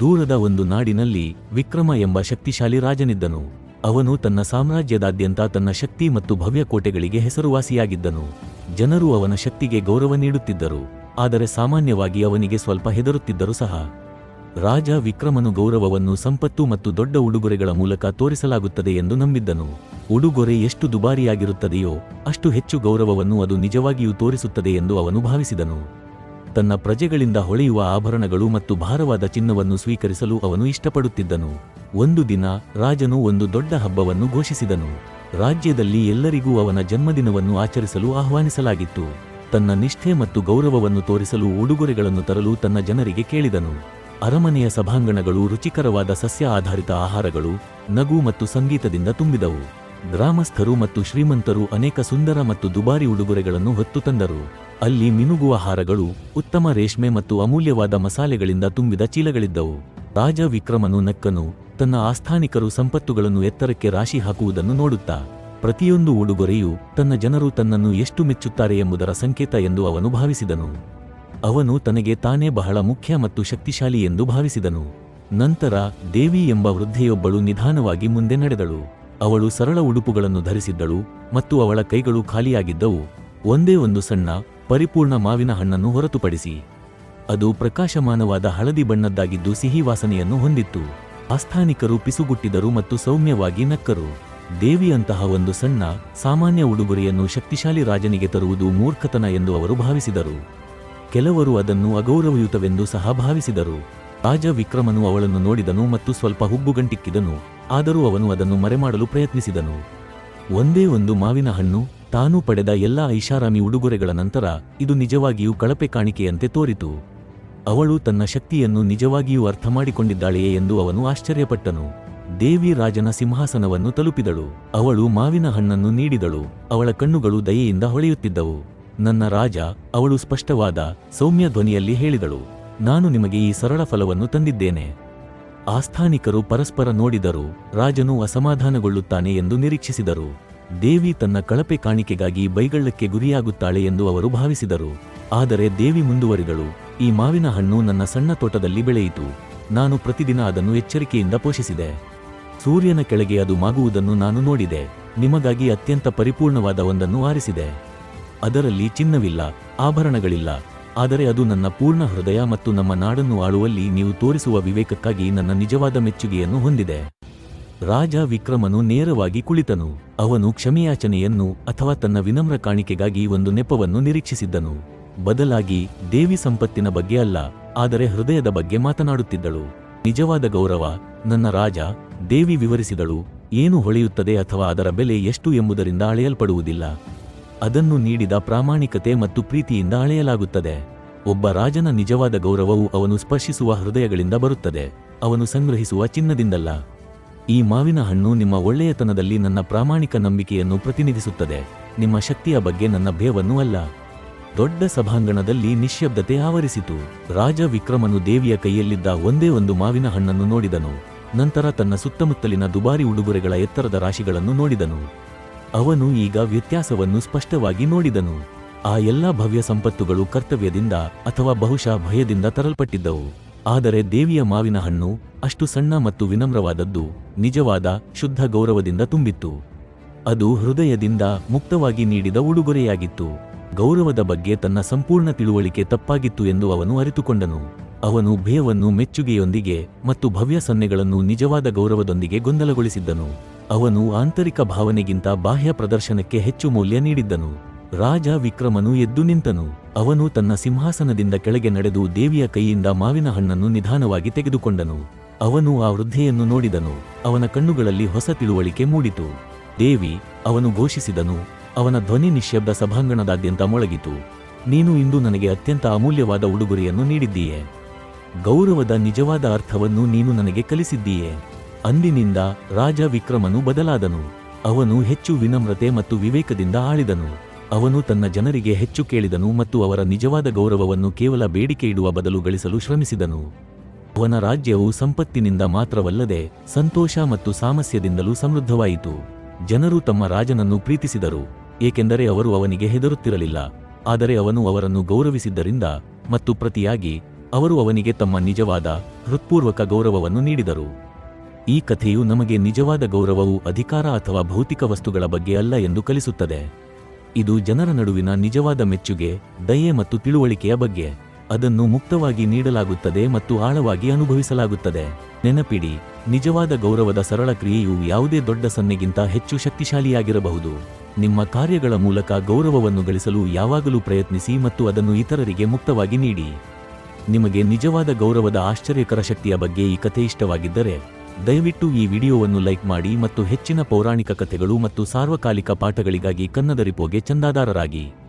ದೂರದ ಒಂದು ನಾಡಿನಲ್ಲಿ ವಿಕ್ರಮ ಎಂಬ ಶಕ್ತಿಶಾಲಿ ರಾಜನಿದ್ದನು. ಅವನು ತನ್ನ ಸಾಮ್ರಾಜ್ಯದಾದ್ಯಂತ ತನ್ನ ಶಕ್ತಿ ಮತ್ತು ಭವ್ಯ ಕೋಟೆಗಳಿಗೆ ಹೆಸರುವಾಸಿಯಾಗಿದ್ದನು. ಜನರು ಅವನ ಶಕ್ತಿಗೆ ಗೌರವ ನೀಡುತ್ತಿದ್ದರು. ಆದರೆ ಸಾಮಾನ್ಯವಾಗಿ ಅವನಿಗೆ ಸ್ವಲ್ಪ ಹೆದರುತ್ತಿದ್ದರು ಸಹ. ರಾಜ ವಿಕ್ರಮನು ಗೌರವವನ್ನು ಸಂಪತ್ತು ಮತ್ತು ದೊಡ್ಡ ಉಡುಗೊರೆಗಳ ಮೂಲಕ ತೋರಿಸಲಾಗುತ್ತದೆ ಎಂದು ನಂಬಿದ್ದನು. ಉಡುಗೊರೆ ಎಷ್ಟು ದುಬಾರಿಯಾಗಿರುತ್ತದೆಯೋ ಅಷ್ಟು ಹೆಚ್ಚು ಗೌರವವನ್ನು ಅದು ನಿಜವಾಗಿಯೂ ತೋರಿಸುತ್ತದೆ ಎಂದು ಅವನು ಭಾವಿಸಿದನು. ತನ್ನ ಪ್ರಜೆಗಳಿಂದ ಹೊಳೆಯುವ ಆಭರಣಗಳು ಮತ್ತು ಭಾರವಾದ ಚಿನ್ನವನ್ನು ಸ್ವೀಕರಿಸಲು ಅವನು ಇಷ್ಟಪಡುತ್ತಿದ್ದನು. ಒಂದು ದಿನ ರಾಜನು ಒಂದು ದೊಡ್ಡ ಹಬ್ಬವನ್ನು ಘೋಷಿಸಿದನು. ರಾಜ್ಯದಲ್ಲಿ ಎಲ್ಲರಿಗೂ ಅವನ ಜನ್ಮದಿನವನ್ನು ಆಚರಿಸಲು ಆಹ್ವಾನಿಸಲಾಗಿತ್ತು. ತನ್ನ ನಿಷ್ಠೆ ಮತ್ತು ಗೌರವವನ್ನು ತೋರಿಸಲು ಉಡುಗೊರೆಗಳನ್ನು ತರಲು ತನ್ನ ಜನರಿಗೆ ಕೇಳಿದನು. ಅರಮನೆಯ ಸಭಾಂಗಣಗಳು ರುಚಿಕರವಾದ ಸಸ್ಯ ಆಧಾರಿತ ಆಹಾರಗಳು, ನಗು ಮತ್ತು ಸಂಗೀತದಿಂದ ತುಂಬಿದವು. ಗ್ರಾಮಸ್ಥರು ಮತ್ತು ಶ್ರೀಮಂತರು ಅನೇಕ ಸುಂದರ ಮತ್ತು ದುಬಾರಿ ಉಡುಗೊರೆಗಳನ್ನು ಹೊತ್ತು ತಂದರು. ಅಲ್ಲಿ ಮಿನುಗುವ ಹಾರಗಳು ಉತ್ತಮ ರೇಷ್ಮೆ ಮತ್ತು ಅಮೂಲ್ಯವಾದ ಮಸಾಲೆಗಳಿಂದ ತುಂಬಿದ ಚೀಲಗಳಿದ್ದವು. ರಾಜ ವಿಕ್ರಮನು ನಕ್ಕನು, ತನ್ನ ಆಸ್ಥಾನಿಕರು ಸಂಪತ್ತುಗಳನ್ನು ಎತ್ತರಕ್ಕೆ ರಾಶಿ ಹಾಕುವುದನ್ನು ನೋಡುತ್ತಾ, ಪ್ರತಿಯೊಂದು ಉಡುಗೊರೆಯು ತನ್ನ ಜನರು ತನ್ನನ್ನು ಎಷ್ಟು ಮೆಚ್ಚುತ್ತಾರೆ ಎಂಬುದರ ಸಂಕೇತ ಎಂದು ಅವನು ಭಾವಿಸಿದನು. ಅವನು ತನಗೆ ತಾನೇ ಬಹಳ ಮುಖ್ಯ ಮತ್ತು ಶಕ್ತಿಶಾಲಿ ಎಂದು ಭಾವಿಸಿದನು. ನಂತರ ದೇವಿ ಎಂಬ ವೃದ್ಧೆಯೊಬ್ಬಳು ನಿಧಾನವಾಗಿ ಮುಂದೆ ನಡೆದಳು. ಅವಳು ಸರಳ ಉಡುಪುಗಳನ್ನು ಧರಿಸಿದ್ದಳು ಮತ್ತು ಅವಳ ಕೈಗಳು ಖಾಲಿಯಾಗಿದ್ದವು. ಒಂದೇ ಒಂದು ಸಣ್ಣ ಪರಿಪೂರ್ಣ ಮಾವಿನ ಹಣ್ಣನ್ನು ಹೊರತುಪಡಿಸಿ. ಅದು ಪ್ರಕಾಶಮಾನವಾದ ಹಳದಿ ಬಣ್ಣದ್ದಾಗಿದ್ದು ಸಿಹಿ ವಾಸನೆಯನ್ನು ಹೊಂದಿತ್ತು. ಆಸ್ಥಾನಿಕರು ಪಿಸುಗುಟ್ಟಿದರು ಮತ್ತು ಸೌಮ್ಯವಾಗಿ ನಕ್ಕರು. ದೇವಿಯಂತಹ ಒಂದು ಸಣ್ಣ, ಸಾಮಾನ್ಯ ಉಡುಗೊರೆಯನ್ನು ಶಕ್ತಿಶಾಲಿ ರಾಜನಿಗೆ ತರುವುದು ಮೂರ್ಖತನ ಎಂದು ಅವರು ಭಾವಿಸಿದರು. ಕೆಲವರು ಅದನ್ನು ಅಗೌರವಯುತವೆಂದು ಸಹ ಭಾವಿಸಿದರು. ರಾಜ ವಿಕ್ರಮನು ಅವಳನ್ನು ನೋಡಿದನು ಮತ್ತು ಸ್ವಲ್ಪ ಹುಬ್ಬುಗಂಟಿಕ್ಕಿದನು ಆದರೂ ಅವನು ಅದನ್ನು ಮರೆಮಾಡಲು ಪ್ರಯತ್ನಿಸಿದನು. ಒಂದೇ ಒಂದು ಮಾವಿನ ಹಣ್ಣು ತಾನು ಪಡೆದ ಎಲ್ಲಾ ಐಷಾರಾಮಿ ಉಡುಗೊರೆಗಳ ನಂತರ ಇದು ನಿಜವಾಗಿಯೂ ಕಳಪೆ ಕಾಣಿಕೆಯಂತೆ ತೋರಿತು. ಅವಳು ತನ್ನ ಶಕ್ತಿಯನ್ನು ನಿಜವಾಗಿಯೂ ಅರ್ಥಮಾಡಿಕೊಂಡಿದ್ದಾಳೆಯೇ ಎಂದು ಅವನು ಆಶ್ಚರ್ಯಪಟ್ಟನು. ದೇವಿ ರಾಜನ ಸಿಂಹಾಸನವನ್ನು ತಲುಪಿದಳು. ಅವಳು ಮಾವಿನ ಹಣ್ಣನ್ನು ನೀಡಿದಳು. ಅವಳ ಕಣ್ಣುಗಳು ದಯೆಯಿಂದ ಹೊಳೆಯುತ್ತಿದ್ದವು. ನನ್ನ ರಾಜ, ಅವಳು ಸ್ಪಷ್ಟವಾದ ಸೌಮ್ಯ ಧ್ವನಿಯಲ್ಲಿ ಹೇಳಿದಳು. ನಾನು ನಿಮಗೆ ಈ ಸರಳ ಫಲವನ್ನು ತಂದಿದ್ದೇನೆ. ಆಸ್ಥಾನಿಕರು ಪರಸ್ಪರ ನೋಡಿದರು ರಾಜನು ಅಸಮಾಧಾನಗೊಳ್ಳುತ್ತಾನೆ ಎಂದು ನಿರೀಕ್ಷಿಸಿದರು. ದೇವಿ ತನ್ನ ಕಳಪೆ ಕಾಣಿಕೆಗಾಗಿ ಬೈಗಳ್ಳಕ್ಕೆ ಗುರಿಯಾಗುತ್ತಾಳೆ ಎಂದು ಅವರು ಭಾವಿಸಿದರು. ಆದರೆ ದೇವಿ ಮುಂದುವರಿದಳು. ಈ ಮಾವಿನ ಹಣ್ಣು ನನ್ನ ಸಣ್ಣ ತೋಟದಲ್ಲಿ ಬೆಳೆಯಿತು. ನಾನು ಪ್ರತಿದಿನ ಅದನ್ನು ಎಚ್ಚರಿಕೆಯಿಂದ ಪೋಷಿಸಿದೆ. ಸೂರ್ಯನ ಕೆಳಗೆ ಅದು ಮಾಗುವುದನ್ನು ನಾನು ನೋಡಿದೆ. ನಿಮಗಾಗಿ ಅತ್ಯಂತ ಪರಿಪೂರ್ಣವಾದ ಒಂದನ್ನು ಆರಿಸಿದೆ. ಅದರಲ್ಲಿ ಚಿನ್ನವಿಲ್ಲ, ಆಭರಣಗಳಿಲ್ಲ. ಆದರೆ ಅದು ನನ್ನ ಪೂರ್ಣ ಹೃದಯ ಮತ್ತು ನಮ್ಮ ನಾಡನ್ನು ಆಳುವಲ್ಲಿ ನೀವು ತೋರಿಸುವ ವಿವೇಕಕ್ಕಾಗಿ ನನ್ನ ನಿಜವಾದ ಮೆಚ್ಚುಗೆಯನ್ನು ಹೊಂದಿದೆ. ರಾಜ ವಿಕ್ರಮನು ನೇರವಾಗಿ ಕುಳಿತನು. ಅವನು ಕ್ಷಮೆಯಾಚನೆಯನ್ನು ಅಥವಾ ತನ್ನ ವಿನಮ್ರ ಕಾಣಿಕೆಗಾಗಿ ಒಂದು ನೆಪವನ್ನು ನಿರೀಕ್ಷಿಸಿದ್ದನು. ಬದಲಾಗಿ ದೇವಿ ಸಂಪತ್ತಿನ ಬಗ್ಗೆ ಅಲ್ಲ, ಆದರೆ ಹೃದಯದ ಬಗ್ಗೆ ಮಾತನಾಡುತ್ತಿದ್ದಳು. ನಿಜವಾದ ಗೌರವ, ನನ್ನ ರಾಜ, ದೇವಿ ವಿವರಿಸಿದಳು, ಏನು ಹೊಳೆಯುತ್ತದೆ ಅಥವಾ ಅದರ ಬೆಲೆ ಎಷ್ಟು ಎಂಬುದರಿಂದ ಅಳೆಯಲ್ಪಡುವುದಿಲ್ಲ. ಅದನ್ನು ನೀಡಿದ ಪ್ರಾಮಾಣಿಕತೆ ಮತ್ತು ಪ್ರೀತಿಯಿಂದ ಅಳೆಯಲಾಗುತ್ತದೆ. ಒಬ್ಬ ರಾಜನ ನಿಜವಾದ ಗೌರವವು ಅವನು ಸ್ಪರ್ಶಿಸುವ ಹೃದಯಗಳಿಂದ ಬರುತ್ತದೆ, ಅವನು ಸಂಗ್ರಹಿಸುವ ಚಿನ್ನದಿಂದಲ್ಲ. ಈ ಮಾವಿನ ಹಣ್ಣು ನಿಮ್ಮ ಒಳ್ಳೆಯತನದಲ್ಲಿ ನನ್ನ ಪ್ರಾಮಾಣಿಕ ನಂಬಿಕೆಯನ್ನು ಪ್ರತಿನಿಧಿಸುತ್ತದೆ. ನಿಮ್ಮ ಶಕ್ತಿಯ ಬಗ್ಗೆ ನನ್ನ ಭೇವನ್ನು ಅಲ್ಲ. ದೊಡ್ಡ ಸಭಾಂಗಣದಲ್ಲಿ ನಿಶ್ಶಬ್ದತೆ ಆವರಿಸಿತು. ರಾಜ ವಿಕ್ರಮನು ದೇವಿಯ ಕೈಯಲ್ಲಿದ್ದ ಒಂದೇ ಒಂದು ಮಾವಿನ ಹಣ್ಣನ್ನು ನೋಡಿದನು. ನಂತರ ತನ್ನ ಸುತ್ತಮುತ್ತಲಿನ ದುಬಾರಿ ಉಡುಗೊರೆಗಳ ಎತ್ತರದ ರಾಶಿಗಳನ್ನು ನೋಡಿದನು. ಅವನು ಈಗ ವ್ಯತ್ಯಾಸವನ್ನು ಸ್ಪಷ್ಟವಾಗಿ ನೋಡಿದನು. ಆ ಎಲ್ಲಾ ಭವ್ಯ ಸಂಪತ್ತುಗಳು ಕರ್ತವ್ಯದಿಂದ ಅಥವಾ ಬಹುಶಃ ಭಯದಿಂದ ತರಲ್ಪಟ್ಟಿದ್ದವು. ಆದರೆ ದೇವಿಯ ಮಾವಿನ ಹಣ್ಣು ಅಷ್ಟು ಸಣ್ಣ ಮತ್ತು ವಿನಮ್ರವಾದದ್ದು ನಿಜವಾದ ಶುದ್ಧ ಗೌರವದಿಂದ ತುಂಬಿತ್ತು. ಅದು ಹೃದಯದಿಂದ ಮುಕ್ತವಾಗಿ ನೀಡಿದ ಉಡುಗೊರೆಯಾಗಿತ್ತು. ಗೌರವದ ಬಗ್ಗೆ ತನ್ನ ಸಂಪೂರ್ಣ ತಿಳುವಳಿಕೆ ತಪ್ಪಾಗಿತ್ತು ಎಂದು ಅವನು ಅರಿತುಕೊಂಡನು. ಅವನು ಭಯವನ್ನು ಮೆಚ್ಚುಗೆಯೊಂದಿಗೆ ಮತ್ತು ಭವ್ಯ ಸನ್ನೆಗಳನ್ನು ನಿಜವಾದ ಗೌರವದೊಂದಿಗೆ ಗೊಂದಲಗೊಳಿಸಿದ್ದನು. ಅವನು ಆಂತರಿಕ ಭಾವನೆಗಿಂತ ಬಾಹ್ಯ ಪ್ರದರ್ಶನಕ್ಕೆ ಹೆಚ್ಚು ಮೌಲ್ಯ ನೀಡಿದ್ದನು. ರಾಜ ವಿಕ್ರಮನು ಎದ್ದು ನಿಂತನು. ಅವನು ತನ್ನ ಸಿಂಹಾಸನದಿಂದ ಕೆಳಗೆ ನಡೆದು ದೇವಿಯ ಕೈಯಿಂದ ಮಾವಿನ ಹಣ್ಣನ್ನು ನಿಧಾನವಾಗಿ ತೆಗೆದುಕೊಂಡನು. ಅವನು ಆ ವೃದ್ಧೆಯನ್ನು ನೋಡಿದನು. ಅವನ ಕಣ್ಣುಗಳಲ್ಲಿ ಹೊಸ ತಿಳುವಳಿಕೆ ಮೂಡಿತು. ದೇವಿ, ಅವನು ಘೋಷಿಸಿದನು, ಅವನ ಧ್ವನಿ ನಿಶ್ಶಬ್ದ ಸಭಾಂಗಣದಾದ್ಯಂತ ಮೊಳಗಿತು. ನೀನು ಇಂದು ನನಗೆ ಅತ್ಯಂತ ಅಮೂಲ್ಯವಾದ ಉಡುಗೊರೆಯನ್ನು ನೀಡಿದ್ದೀಯೆ. ಗೌರವದ ನಿಜವಾದ ಅರ್ಥವನ್ನು ನೀನು ನನಗೆ ಕಲಿಸಿದ್ದೀಯೆ. ಅಂದಿನಿಂದ ರಾಜ ವಿಕ್ರಮನು ಬದಲಾದನು. ಅವನು ಹೆಚ್ಚು ವಿನಮ್ರತೆ ಮತ್ತು ವಿವೇಕದಿಂದ ಆಳಿದನು. ಅವನು ತನ್ನ ಜನರಿಗೆ ಹೆಚ್ಚು ಕೇಳಿದನು ಮತ್ತು ಅವರ ನಿಜವಾದ ಗೌರವವನ್ನು ಕೇವಲ ಬೇಡಿಕೆ ಇಡುವ ಬದಲು ಗಳಿಸಲು ಶ್ರಮಿಸಿದನು. ಅವನ ರಾಜ್ಯವು ಸಂಪತ್ತಿನಿಂದ ಮಾತ್ರವಲ್ಲದೆ ಸಂತೋಷ ಮತ್ತು ಸಾಮಸ್ಯದಿಂದಲೂ ಸಮೃದ್ಧವಾಯಿತು. ಜನರು ತಮ್ಮ ರಾಜನನ್ನು ಪ್ರೀತಿಸಿದರು, ಏಕೆಂದರೆ ಅವರು ಅವನಿಗೆ ಹೆದರುತ್ತಿರಲಿಲ್ಲ. ಆದರೆ ಅವನು ಅವರನ್ನು ಗೌರವಿಸಿದ್ದರಿಂದ ಮತ್ತು ಪ್ರತಿಯಾಗಿ ಅವರು ಅವನಿಗೆ ತಮ್ಮ ನಿಜವಾದ, ಹೃತ್ಪೂರ್ವಕ ಗೌರವವನ್ನು ನೀಡಿದರು. ಈ ಕಥೆಯು ನಮಗೆ ನಿಜವಾದ ಗೌರವವು ಅಧಿಕಾರ ಅಥವಾ ಭೌತಿಕ ವಸ್ತುಗಳ ಬಗ್ಗೆ ಅಲ್ಲ ಎಂದು ಕಲಿಸುತ್ತದೆ. ಇದು ಜನರ ನಡುವಿನ ನಿಜವಾದ ಮೆಚ್ಚುಗೆ, ದಯೆ ಮತ್ತು ತಿಳುವಳಿಕೆಯ ಬಗ್ಗೆ. ಅದನ್ನು ಮುಕ್ತವಾಗಿ ನೀಡಲಾಗುತ್ತದೆ ಮತ್ತು ಆಳವಾಗಿ ಅನುಭವಿಸಲಾಗುತ್ತದೆ. ನೆನಪಿಡಿ, ನಿಜವಾದ ಗೌರವದ ಸರಳ ಕ್ರಿಯೆಯು ಯಾವುದೇ ದೊಡ್ಡ ಸನ್ನೆಗಿಂತ ಹೆಚ್ಚು ಶಕ್ತಿಶಾಲಿಯಾಗಿರಬಹುದು. ನಿಮ್ಮ ಕಾರ್ಯಗಳ ಮೂಲಕ ಗೌರವವನ್ನು ಗಳಿಸಲು ಯಾವಾಗಲೂ ಪ್ರಯತ್ನಿಸಿ ಮತ್ತು ಅದನ್ನು ಇತರರಿಗೆ ಮುಕ್ತವಾಗಿ ನೀಡಿ. ನಿಮಗೆ ನಿಜವಾದ ಗೌರವದ ಆಶ್ಚರ್ಯಕರ ಶಕ್ತಿಯ ಬಗ್ಗೆ ಈ ಕಥೆ ಇಷ್ಟವಾಗಿದ್ದರೆ ದಯವಿಟ್ಟು ಈ ವಿಡಿಯೋವನ್ನು ಲೈಕ್ ಮಾಡಿ ಮತ್ತು ಹೆಚ್ಚಿನ ಪೌರಾಣಿಕ ಕಥೆಗಳು ಮತ್ತು ಸಾರ್ವಕಾಲಿಕ ಪಾಠಗಳಿಗಾಗಿ ಕನ್ನಡ ರಿಪೋಗೆ ಚಂದಾದಾರರಾಗಿ.